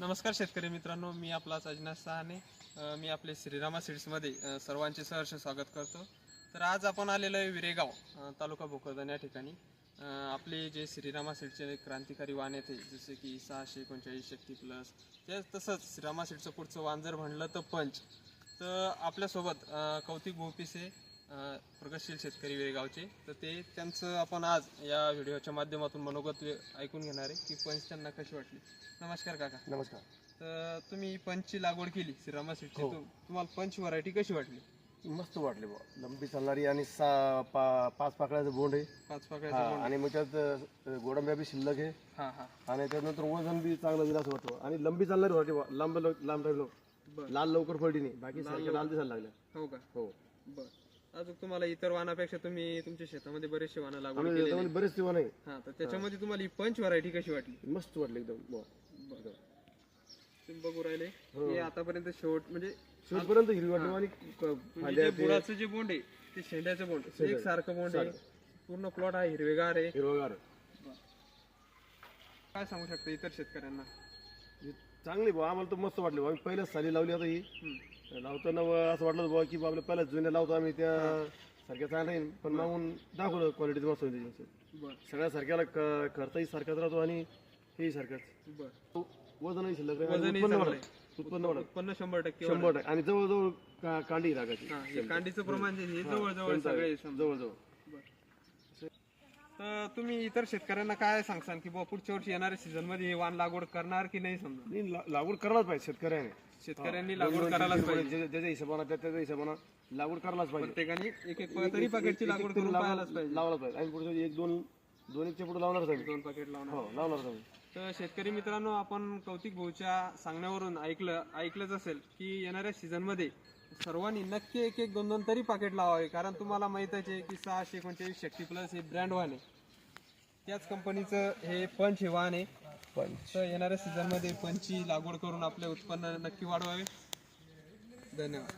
नमस्कार शेतकरी मित्रांनो मी आपला अजनाथ सहाने. मी आपले श्रीरामा सीड्समध्ये सर्वांचे सहर्ष स्वागत करतो. तर आज आपण आलेलो आहे विरेगाव तालुका भोकरदन या ठिकाणी. आपले जे श्रीरामा सीडचे क्रांतिकारी वाण येते जसे की सहाशे एकोणचाळीस शक्ती प्लस ते तसंच श्रीरामा सीडचं पुढचं वाण जर म्हणलं तर पंच. तर आपल्यासोबत कौतिक भोपिसे प्रगतशील शेतकरी वेगावचे तर ते त्यांचं आपण आज या व्हिडिओच्या माध्यमातून मनोगत ऐकून घेणार आहे की पंच त्यांना कशी वाटली. नमस्कार काका. नमस्कार. तर तुम्ही पंचची लागवड केली श्रीरामा सीटची हो. तुम्हाला पंच व्हरायटी कशी वाटली? मस्त वाटले बुवा. लंबी चालणारी आणि सा पा पाच पाकळ्याचं बोंड आहे. पाच हा, पाकळ्याचा आणि मग त्यात अ, गोडंब्या बी शिल्लक आहे. हा हा. आणि त्यानंतर वजन बी चांगलं दिलं असं वाटतं. आणि लंबी चालणारी वाटते बुवा. लांब लव- लांब बर. लाल लवकर पडली नाही. बाकी सारख्या लाल दिसायला लागल्या हो का? हो. बर. अजून तुम्हाला इतर वाहनापेक्षा तुम्ही तुमच्या शेतामध्ये बरेचसे वाहनं लागवड आणि केलेली याच्यामध्ये बरेच तेव्हा नाही हा तर त्याच्यामध्ये तुम्हाला ही पंच व्हरायटी कशी वाटली? मस्त वाटले एकदम बुवा. बरं. तुम्ही बघू राहिले. हो. हे आतापर्यंत शेवट म्हणजे शेवटपर्यंत हिरवी वाटली आणि क- म्हणजे फांद्या जे बुडाचं जे बोंड आहे ते शेंड्याचं बोंड. एक सारखं बोंड आहे. पूर्ण प्लॉट हा हिरवेगार आहे. हिरवगार काय सांगू शकता इतर शेतकऱ्यांना? हे चांगली बुवा आम्हाला तर मस्त वाटले बुवा. आम्ही पहिल्याच साली लावली आता ही. हम्म. लावताना असं वाटलं बुवा की आपल्या पहिल्याच जुन्या लावतो आम्ही त्या सारख्या चांगल्या नाही पण मागून दाखवलं क्वालिटी मस्त होती बर. सगळ्या सारख्याला क- खर्चही सारखाच राहतो आणि हेही सारखाच. बर. वजनही शिल्लक राहील आणि वजनही उत्पन्न चांगलं उत्पन्न उत्पन्न शंभर टक्के शंभर टक्के. आणि जवळजवळ का- कांडी रागाची. हा, हे कांडीचं प्रमाण जे आहे, हे जवळ जवळ सगळे समजा. जवळजवळ. तर तुम्ही इतर शेतकऱ्यांना काय सांगसान की बुवा पुढच्या वर्षी येणाऱ्या सीझनमध्ये हे वाण लागवड करणार की नाही समजा? नाही, ला- लागवड करायलाच पाहिजे शेतकऱ्याने. शेतकऱ्यांनी लागवड करायलाच पाहिजे. ज्याच्या ज्याच्या हिशोबानं त्या त्याच्या हिशोबानं लागवड करायलाच पाहिजे. प्रत्येकाने एक एक तरी पाकिटची लागवड करून पाहायलाच पाहिजे. लावलाच पाहिजे. आणि पुढे एक दोन दोन एकच्या पुढे लावणारच आम्ही दोन पाकिट लावणार. हो आम्ही तर शेतकरी मित्रांनो आपण कौतिक भाऊच्या सांगण्यावरून ऐकलं ऐकलंच असेल की येणाऱ्या सीझनमध्ये सर्वांनी नक्की एक एक दोन दोन तरी पाकिट लावावे. कारण तुम्हाला माहितच आहे की सहाशे एकोणचाळीस शक्ती प्लस हे ब्रँड वाहन आहे. त्याच कंपनीचं हे पंच हे वाहन आहे. तर येणाऱ्या सीझनमध्ये पंचची लागवड करून आपले उत्पन्न नक्की वाढवावे. धन्यवाद.